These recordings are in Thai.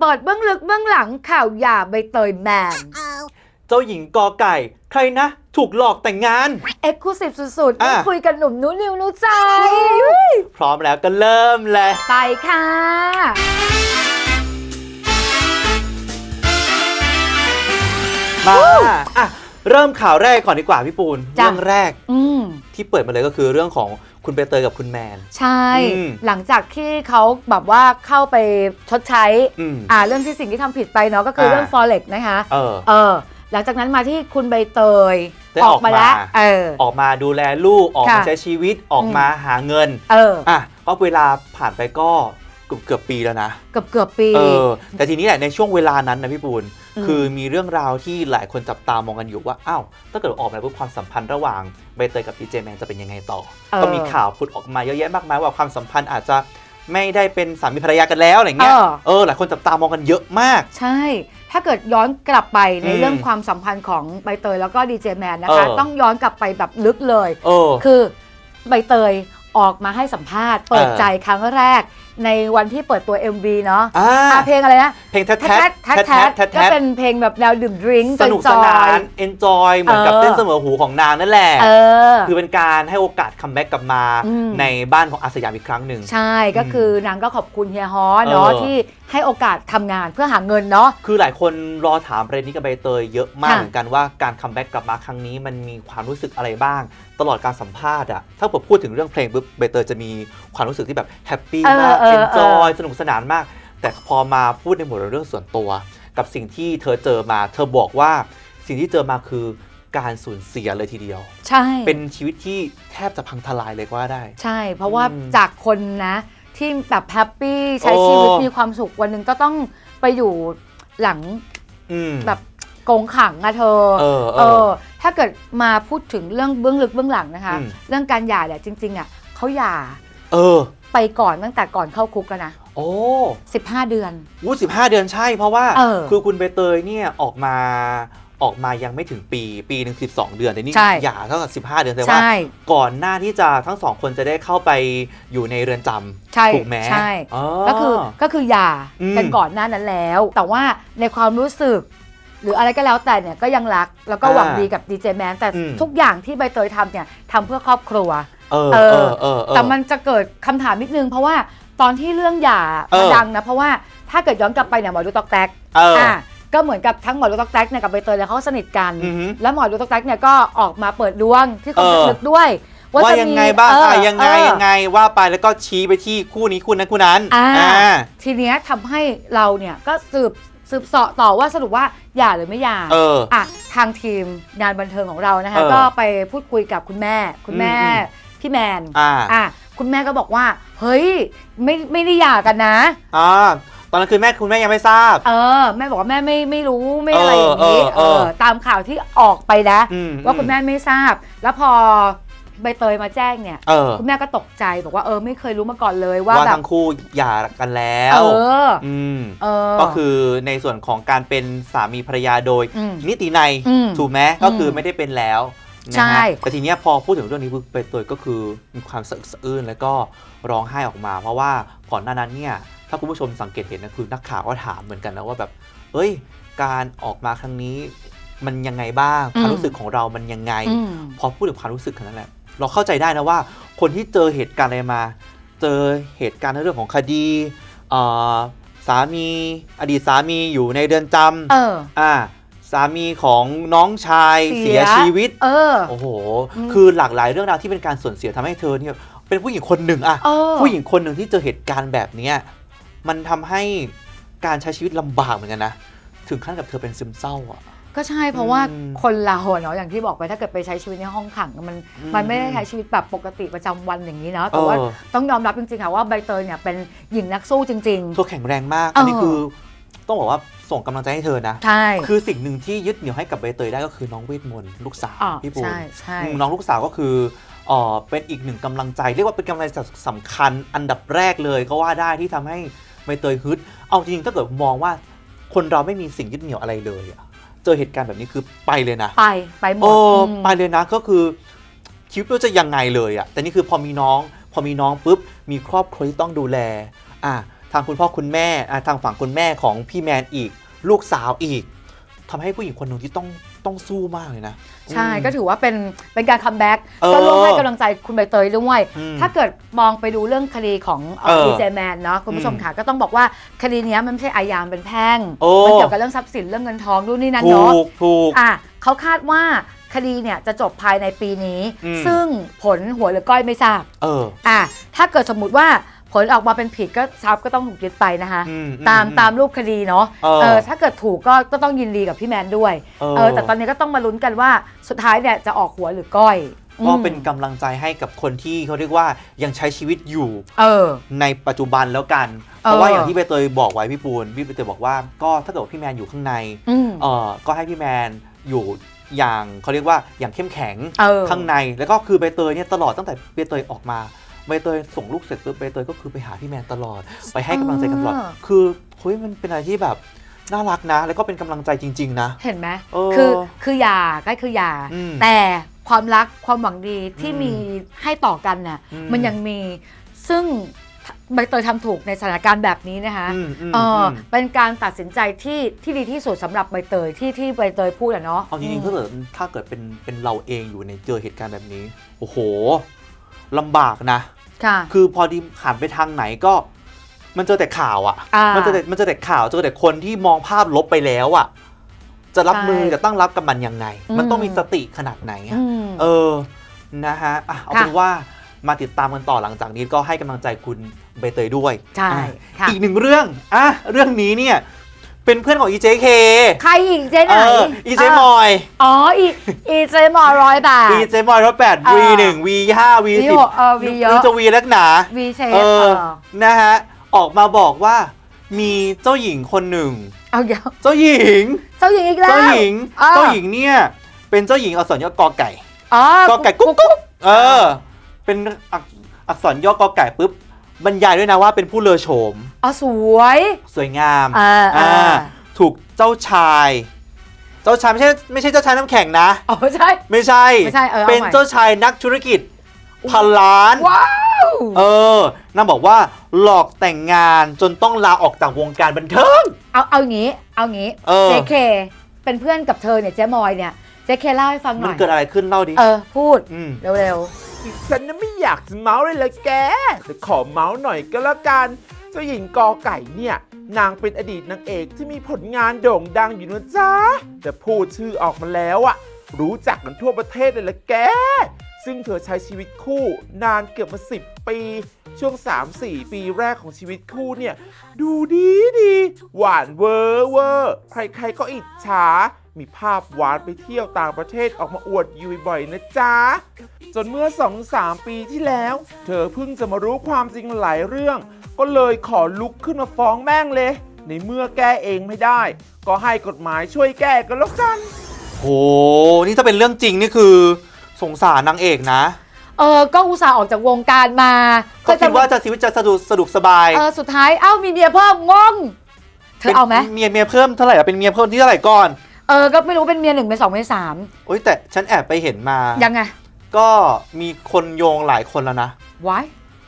เปิดเบื้องลึกเบื้องหลังข่าวหย่าใบเตยแมน เจ้าหญิงกอไก่ ใครนะ ถูกหลอกแต่งงาน เอ็กซ์คลูซีฟสุดๆอะได้คุยกันหนุ่มนุ้นิวนุ้ใจ พร้อมแล้วก็เริ่มเลย ไปค่ะ มาอะ เริ่มข่าวแรกก่อนดีกว่าพี่ปูน จ้ะ เรื่องแรกอืม ที่เปิดมาเลยก็คือเรื่องของคุณเบเตยกับคุณแมน ใช่ อืม หลังจากที่เขาแบบว่าเข้าไปชดใช้อืม อ่าเรื่องที่สิ่งที่ทำผิดไปเนาะก็คืออ่าเรื่อง forex นะคะ เออ เออ หลังจากนั้นมาที่คุณใบเตยได้ออออกกมา แล้วมาเออ ออกมาดูแลลูกออกมาค่ะใช้ชีวิตออกมาหาเงินเออ อะก็เวลาผ่านไปก็เกือบเกือบปีแล้วนะ เกือบเกือบปี เออแต่ทีนี้แหละในช่วงเวลานั้นนะพี่ปูนอืม คือมีเรื่องราวที่หลายคนจับตามองกันอยู่ว่า อ้าว ถ้าเกิดออกมาปุ๊บความสัมพันธ์ระหว่างใบเตยกับดีเจแมนจะเป็นยังไงต่อเออก็มีข่าวพุดออกมาเยอะแยะมากมายว่าความสัมพันธ์อาจจะไม่ได้เป็นสามีภรรยากันแล้วอะไรเงี้ย เออเออหลายคนจับตามองกันเยอะมาก ใช่ ถ้าเกิดย้อนกลับไปในอืมเรื่องความสัมพันธ์ของใบเตยแล้วก็ดีเจแมนนะคะเออต้องย้อนกลับไปแบบลึกเลยเออคือใบเตยออกมาให้สัมภาษณ์ เปิดเออใจครั้งแรก ในวันที่เปิดตัว MV เนาะอ่า อะเพลงอะไรนะเพลงแทแท๊ดดแทดแท๊ดแทแท๊ดดก็แท๊ดเป็นเพลงแบบแนวดื่มดริงก์สนุกสนาน enjoy เหมือนกับเออเต้นเสมอหูของนางนั่นแหละ เออ คือเป็นการให้โอกาสคัมแบ็กกลับมาอืม ในบ้านของอาสยามอีกครั้งหนึ่ง ใช่ก็คือนางก็ขอบคุณเฮียฮอเนาะเออ ที่ให้โอกาสทำงานเพื่อหาเงินเนาะ คือหลายคนรอถามประเด็นนี้กับใบเตยเยอะมากค่ะเหมือนกันว่าการคัมแบ็กกลับมาครั้งนี้มันมีความรู้สึกอะไรบ้าง ตลอดการสัมภาษณ์อะถ้าผมพูดถึงเรื่องเพลงปุ๊บใบเตยจะมีความรู้สึกที่แบบแฮปปี้เออมากเออเอนจอยเออสนุกสนานมาก แต่พอมาพูดในหมวดเรื่องส่วนตัว กับสิ่งที่เธอเจอมา เธอบอกว่าสิ่งที่เจอมาคือการสูญเสียเลยทีเดียว ใช่ เป็นชีวิตที่แทบจะพังทลายเลยก็ว่าได้ ใช่ เพราะว่าอืมจากคนนะ ที่แบบแฮปปี้ใช้โอ้ชีวิตมีความสุขวันหนึ่งก็ต้องไปอยู่หลังอืมแบบกรงขังอะเธอ เออเอเอออ ถ้าเกิดมาพูดถึงเรื่องเบื้องลึกเบื้องหลังนะคะอืมเรื่องการหย่าเนี่ยจริงๆอะเขาหย่า เออ ไปก่อนตั้งแต่ก่อนเข้าคุกแล้วนะ โอ้15 เดือนวูสิบห้าเดือนใช่เพราะว่า เออคือคุณใบเตยเนี่ยออกมาออกมายังไม่ถึงปีปีหนึ่งสิบสองเดือนแต่นี่ใช่ หย่าเท่ากับสิบห้าเดือนแต่ว่า ใช่ ก่อนหน้าที่จะทั้งสองคนจะได้เข้าไปอยู่ในเรือนจำใช่ถูกไหมใช่ อ๋อ ก็คือก็คือหย่าอืม กันก่อนหน้านั้นแล้ว แต่ว่าในความรู้สึก หรืออะไรก็แล้วแต่เนี่ยก็ยังรักแล้วก็หวังอ่าดีกับดีเจแมนแต่อืมทุกอย่างที่ใบเตยทำเนี่ยทำเพื่อครอบครัว เออเอเอออเออเออแต่มันจะเกิดคำถามนิดนึง เพราะว่าตอนที่เรื่องหย่าเออมาดังนะ เพราะว่าถ้าเกิดย้อนกลับไปเนี่ยหมอดูตอกแตกเออออะก็เหมือนกับทั้งหมอดูตอกแตกเนี่ยกับใบเตยเนี่ยเขาสนิทกันอือหือแล้วหมอดูตอกแตกเนี่ยก็ออกมาเปิดดวงที่คเอมอลึกๆด้วยว่าจะยังมีไงบ้างเอออะยังไงเออยังไงว่าไปแล้วก็ชี้ไปที่คู่นี้คู่นั้นคู่นั้นอ่าอ่าทีเนี้ยทำให้เราเนี่ยก็สืบสืบเสาะต่อว่าสรุปว่าหย่าหรือไม่หย่าเอออะทางทีมงานบันเทิงของเรานะคะเออก็ไปพูดคุยกับคุณแม่คุณแม่อืม พี่แมนอ่า อะคุณแม่ก็บอกว่า เฮ้ย ไม่ไม่ได้หย่ากันนะ อ่าตอนนั้นคือแม่คุณแม่ยังไม่ทราบ เออ แม่บอกว่าแม่ไม่ไม่รู้ไม่อะไรอย่างนี้เออเออเออ ตามข่าวที่ออกไปนะ อืมว่าคุณแม่ไม่ทราบ แล้วพอใบเตยมาแจ้งเนี่ย เออคุณแม่ก็ตกใจบอกว่าเออไม่เคยรู้มาก่อนเลยว่าว่าแบบทั้งคู่หย่ากันแล้เอวออืม เออ ก็คือในส่วนของการเป็นสามีภรรยาโดย อืมนิติในยอืมถูกไหมก็คือไม่ได้เป็นแล้ว นะใช่ฮะแต่ทีเนี้ยพอพูดถึงเรื่องนี้ปุ๊บใบเตยก็คือมีความสะอึกสะอื้นแล้วก็ร้องไห้ออกมา เพราะว่าก่อนหน้านั้นเนี่ยถ้าคุณผู้ชมสังเกตเห็นนะคือนักข่าวก็ถามเหมือนกันนะว่าแบบเอ้ย การออกมาครั้งนี้มันยังไงบ้างอืมความรู้สึกของเรามันยังไง อืม พอพูดถึงความรู้สึกขนาดนั้นแหละเราเข้าใจได้นะว่าคนที่เจอเหตุการณ์อะไรมา เจอเหตุการณ์ในเรื่องของคดีเอ่อสามี อดีตสามีอยู่ในเรือนจำเออ อ่า สามีของน้องชายเสีเสียยชีวิต เออ โอ้โหอืมคือหลากหลายเรื่องราวที่เป็นการสูญเสียทำให้เธอเนี่ยเป็นผู้หญิงคนหนึ่งอะเออผู้หญิงคนหนึ่งที่เจอเหตุการณ์แบบเนี้ยมันทำให้การใช้ชีวิตลำบากเหมือนกันนะ ถึงขั้นกับเธอเป็นซึมเศร้าอะก็ใช่เพราะว่าอืมคนเราอะเนาะอย่างที่บอกไปถ้าเกิดไปใช้ชีวิตในห้องขังมันอืมมันไม่ได้ใช้ชีวิตแบบปกติประจำวันอย่างนี้เนาะแต่ว่าเออต้องยอมรับจริงๆค่ะว่าใบเตยเนี่ยเป็นหญิงนักสู้จริงเธอแข็งแรงมากเอออัอันนี้คือ ต้องบอกว่าส่งกำลังใจให้เธอนะๆใช่ คือสิ่งหนึ่งที่ยึดเหนี่ยวให้กับใบเตยได้ก็คือน้องเวทมนต์ลูกสาวอ๋อพี่ปูนใช่ใช่ อืมน้องลูกสาวก็คือเอ่อเป็นอีกหนึ่งกำลังใจ เรียกว่าเป็นกำลังใจสำคัญอันดับแรกเลยก็ว่าได้ที่ทำให้ใบเตยฮึด เอาจริงๆถ้าเกิดมองว่าคนเราไม่มีสิ่งยึดเหนี่ยวอะไรเลยอะเจอเหตุการณ์แบบนี้คือไปเลยนะ ไปไปหมดโอ้อืม ไปเลยนะก็คือชีวิตเราจะยังไงเลยอะแต่นี่คือพอมีน้อง พอมีน้องปุ๊บมีครอบครัวที่ต้องดูแล อะทางคุณพ่อคุณแม่อะทางฝั่งคุณแม่ของพี่แมนอีก ลูกสาวอีกทำให้ผู้หญิงคนหนึ่งที่ต้องต้องสู้มากเลยนะ ใช่อืมก็ถือว่าเป็นเป็นการคัมแบ็กเออก็ร่วมให้กำลังใจคุณใบเตยด้วยอืมถ้าเกิดมองไปดูเรื่องคดีของเออดีเจแมนเนาะคุณผู้ชมอืมค่ะก็ต้องบอกว่าคดีเนี้ยมันไม่ใช่อาญามันเป็นแพ่งโอ้มันเกี่ยวกับเรื่องทรัพย์สินเรื่องเงินทองด้วยนี่นั่นถูเนาะกถูกอะเขาคาดว่าคดีเนี่ยจะจบภายในปีนี้อืมซึ่งผลหัวหรือก้อยไม่ทราบเอออะถ้าเกิดสมมติว่า ผลออกมาเป็นผิดก็ทรัพย์ก็ต้องถูกยึดไปนะคะอืมตามอืมตามรูปคดีเนาะเออเออถ้าเกิดถูกก็ก็ต้องยินดีกับพี่แมนด้วยเออเออแต่ตอนนี้ก็ต้องมาลุ้นกันว่าสุดท้ายเนี่ยจะออกหัวหรือก้อยก็อืมเป็นกำลังใจให้กับคนที่เขาเรียกว่ายังใช้ชีวิตอยู่เออ ในปัจจุบันแล้วกัน เพเออราะว่าอย่างที่ใบเตยบอกไว้พี่ปูนพี่ใบเตยบอกว่าก็ถ้าเกิดว่าพี่แมนอยู่ข้างในอืม เออก็ให้พี่แมนอยู่อย่างเขาเรียกว่าอย่างเข้มแข็งเออ ข้างใน แล้วก็คือใบเตยเนี่ยตลอดตั้งแต่ใบเตยออกมา ใบเตยส่งลูกเสร็จปุ๊บใบเตยก็คือไปหาพี่แมนตลอด ไปให้กำลังใจกันตลอดอ่าคือเฮ้ยมันเป็นอะไรที่แบบน่ารักนะ แล้วก็เป็นกำลังใจจริง ๆ นะ เห็นไหมเออคือคืออย่าก็คืออย่า อืมแต่ความรักความหวังดีที่อืมมีให้ต่อกันน่ะอืม มันยังมีซึ่งใบเตยทำถูกในสถานการณ์แบบนี้นะคะ อืมอืมเอออมเป็นการตัดสินใจที่ที่ดีที่สุดสำหรับใบเตยที่ที่ใบเตยพูดอะเนาะเอาจริงๆถ้าเกิดถ้าเกิดเป็นเป็นเราเองอยู่ในเจอเหตุการณ์แบบนี้ โอ้โหลำบากนะ ค่ะ คือพอดีหันไปทางไหนก็ มันเจอแต่ข่าวอะอ่ามันเจอแต่มันเจอแต่ข่าวเจอแต่คนที่มองภาพลบไปแล้วอะจะรับใช่มือจะตั้งรับกับมันยังไงอืมมันต้องมีสติขนาดไหนอะ อืม เออ นะฮะอะเอาค่ะเป็นว่ามาติดตามกันต่อหลังจากนี้ก็ให้กำลังใจคุณใบเตยด้วยใช่อะค่ะ อีกหนึ่งเรื่องอะเรื่องนี้เนี่ย เป็นเพื่อนของ EJK ใครอีกเจ๊ไหนเออ EJ มอย อ๋ออีอีเจมอร้อยบาท EJ มอยรถแปดเออ V1 V5 วี V10 หกเออวีเยดูอะจะวีเล็กหนา วีเชฟเอเอออ นะฮะ ออกมาบอกว่ามีเจ้าหญิงคนหนึ่ง เอาเดี๋ยวเจ้าหญิง เจ้าหญิงอีกแล้ว เจ้าหญิง เออ เจ้าหญิงเนี่ย เป็นเจ้าหญิงอักษรย่อกอไก่ อ๋อกอไก่กุ๊กกุ๊กเออ เป็นอักอักษรย่อกอไก่ปุ๊บ บรรยายด้วยนะว่าเป็นผู้เลอโฉม อ๋อสวย สวยงามเออเออถูกเจ้าชาย เจ้าชายไม่ใช่ไม่ใช่เจ้าชายน้ำแข็งนะ อ๋อใช่ ไม่ใช่ไม่ใช่เออเอาเป็นใหม่เจ้าชายนักธุรกิจพันล้าน ว้าวเออนางบอกว่าหลอกแต่งงานจนต้องลาออกจากวงการบันเทิง เอาเอาอย่างงี้ เอางี้เออ เจเคเป็นเพื่อนกับเธอเนี่ยเจ๊มอยเนี่ยเจเคเล่าให้ฟังหมัน่นอยเกิดอะไรขึ้นเล่าดิเออพูดอืมเร็ว ฉันน่ะไม่อยากจะเมาส์เลยละแก แต่ขอเมาส์หน่อยก็แล้วกัน เจ้าหญิงกอไก่เนี่ย นางเป็นอดีตนางเอกที่มีผลงานโด่งดังอยู่นะจ๊ะ แต่พูดชื่อออกมาแล้วอะรู้จักกันทั่วประเทศเลยละแก ซึ่งเธอใช้ชีวิตคู่นานเกือบมาสิบปี ช่วง 3-4 ปีแรกของชีวิตคู่เนี่ย ดูดีดี หวานเวอร์เวอร์ใครๆก็อิจฉา มีภาพหวานไปเที่ยวต่างประเทศออกมาอวดอยู่บ่อยๆนะจ๊ะ จนเมื่อ 2-3 ปีที่แล้ว เธอเพิ่งจะมารู้ความจริงหลายเรื่อง ก็เลยขอลุกขึ้นมาฟ้องแม่งเลย ในเมื่อแก้เองไม่ได้ ก็ให้กฎหมายช่วยแก้กันแล้วกัน โห นี่ถ้าเป็นเรื่องจริงนี่คือสงสารนางเอกนะๆเออก็อุตส่าห์ออกจากวงการมาก็คิดว่าจะชีวิตจะสะดวกสะดวกสบาย เออสุดท้ายเอ้ามีเมียเพิ่มงงเธอเอาไหม ป็นเมียเมียเพิ่มเท่าไหร่อะเป็นเมียเพิ่มที่เท่าไหร่ก่อน เออ ก็ไม่รู้เป็นเมียหนึ่งเป็นสองเป็นสามโอ้ยแต่ฉันแอบไปเห็นมา ยังไงก็มีคนโยงหลายคนแล้วนะไว้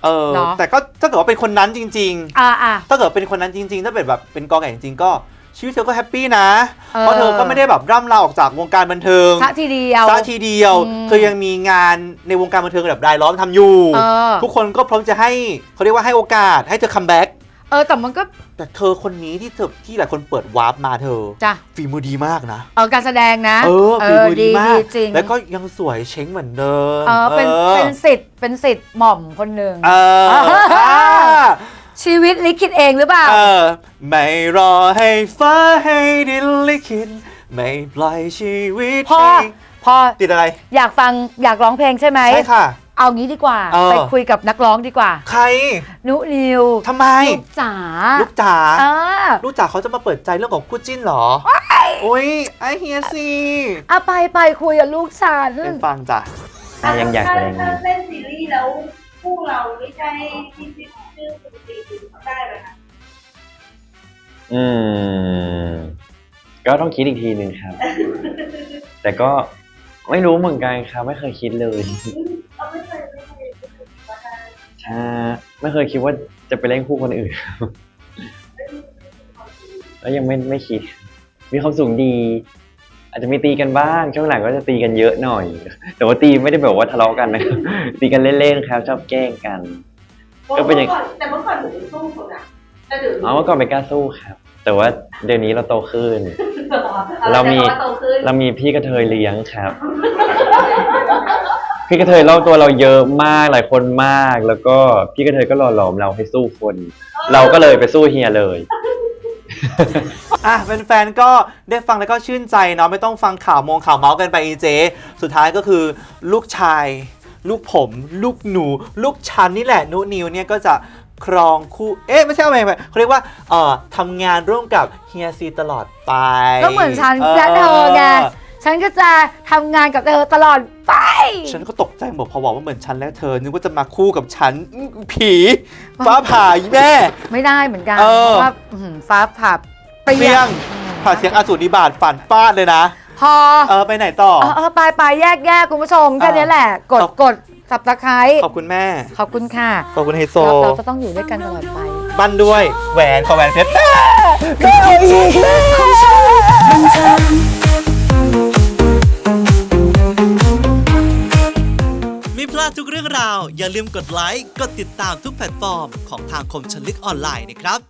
เออ เหรอ แต่ก็ถ้าเกิดว่าเป็นคนนั้นจริงๆอ่าอ่าถ้าเกิดเป็นคนนั้นจริง ๆ ถ้าเป็นแบบเป็นกอไก่จริงๆ ก็ชีวิตเธอก็แฮปปี้นะ เออ เพราะเธอก็ไม่ได้แบบร่ำลาออกจากวงการบันเทิงชะทีเดียว ซะทีเดียว อืม เธอยังมีงานในวงการบันเทิงแบบรายล้อมทำอยู่ เออทุกคนก็พร้อมจะให้เขาเรียกว่าให้โอกาสให้เธอคัมแบ็ก เออแต่มันก็ แต่เธอคนนี้ที่เธอที่หลายคนเปิดวาร์ปมาเธอจ้ะ ฝีมือดีมากนะ เออการแสดงนะเออฝีมือดีมาก จริงแล้วก็ยังสวยเช้งเหมือนเดิมเออเป็นออเป็นสิทธิ์เป็นสิทธิ์หม่อมคนหนึ่งเออเอออ่าชีวิตลิขิตเองหรือเปล่า เออ ไม่รอให้ฟ้าให้ดินลิขิตไม่ปล่อยชีวิตพอให้พอติดอะไร อยากฟังอยากร้องเพลงใช่ไหมใช่ค่ะ เอางี้ดีกว่า เออ ไปคุยกับนักร้องดีกว่า ใครนุนิวทำไม ลูกจ๋าลูกจ๋าเออลูกจ๋าเขาจะมาเปิดใจเรื่องของคู่จิ้นเหรอโอ้ยไอเฮียสิเอาไปไปคุยกับลูกฉัน เป็นฟังจ้ะ อะยังอยากแสดงถ้าอยู่เล่นซีรีส์แล้วคู่เราไม่ใช่ที่ชื่อปกติได้ไหมคะ อืม ก็ต้องคิดอีกทีหนึ่งครับ แต่ก็ไม่รู้เหมือนกันครับ ไม่เคยคิดเลยเอาไม่เคยไม่เคยไม่เคยคิดว่าได้ใช่ไม่เคยคิดว่าจะไปเล่นคู่คนอื่นอแล้วยังไม่ไม่คิด มีความสูงดี อาจจะมีตีกันบ้าง ช่วงหลังก็จะตีกันเยอะหน่อย แต่ว่าตีไม่ได้แบบว่าทะเลาะกันนะครับ ตีกันเล่นๆครับ ชอบแกล้งกัน ก็เป็นอย่าง แต่เมื่อก่อนหนูสู้คนอะแต่เดี๋ยวนี้เอาเมื่อก่อนไม่กล้าสู้ครับ แต่ว่าเดี๋ยวนี้เราโตขึ้น เรามีโตขึ้นเรามีพี่กระเทยเลี้ยงครับ พี่กระเทยรอบตัวเราเยอะมากหลายคนมาก แล้วก็พี่กระเทยก็หล่อหลอมเราให้สู้คน เราก็เลยไปสู้เฮียเลย อะเป็นแฟนๆก็ได้ฟังแล้วก็ชื่นใจเนาะไม่ต้องฟังข่าวมงข่าวเมาส์กันไปอีเจ สุดท้ายก็คือลูกชาย ลูกผม ลูกหนู ลูกชันนี่แหละนุนิวเนี่ยก็จะครองคู่เอ๊ะไม่ใช่อะไรเขาเรียกว่าเอ่อทำงานร่วมกับเฮียซีตลอดไปก็เหมือนฉันและเธอไง ฉันก็จะทำงานกับเธอตลอดไป ฉันก็ตกใจหมดพอบอกว่าเหมือนฉันและเธอ นึกว่าจะมาคู่กับฉันอื้อผีฟ้าผ่าอีแม่ ไม่ได้เหมือนกันเออ เพราะว่าอื้อหือฟ้าผ่าเปเปรี้รี้ยยงงผ่าเสียงอสูรนิบาตฝันฟาดเลยนะ พอ เออ ไปไหนต่อ เออเออไปไปแยกแยกคุณผู้ชมแค่อ่านี้แหละ กดขอบ กดสับตะไคร้ขอบคุณแม่ ขอบคุณค่ะขอบคุณไฮโซ เราเราจะต้องอยู่ด้วยกันตลอดไปบันด้วยแหวนขอแหวนเพชรไม่พ ลาดทุกเรื่องราว อย่าลืมกดไลค์ กดติดตามทุกแพลตฟอร์มของทางคมชนลึกออนไลน์นะครับ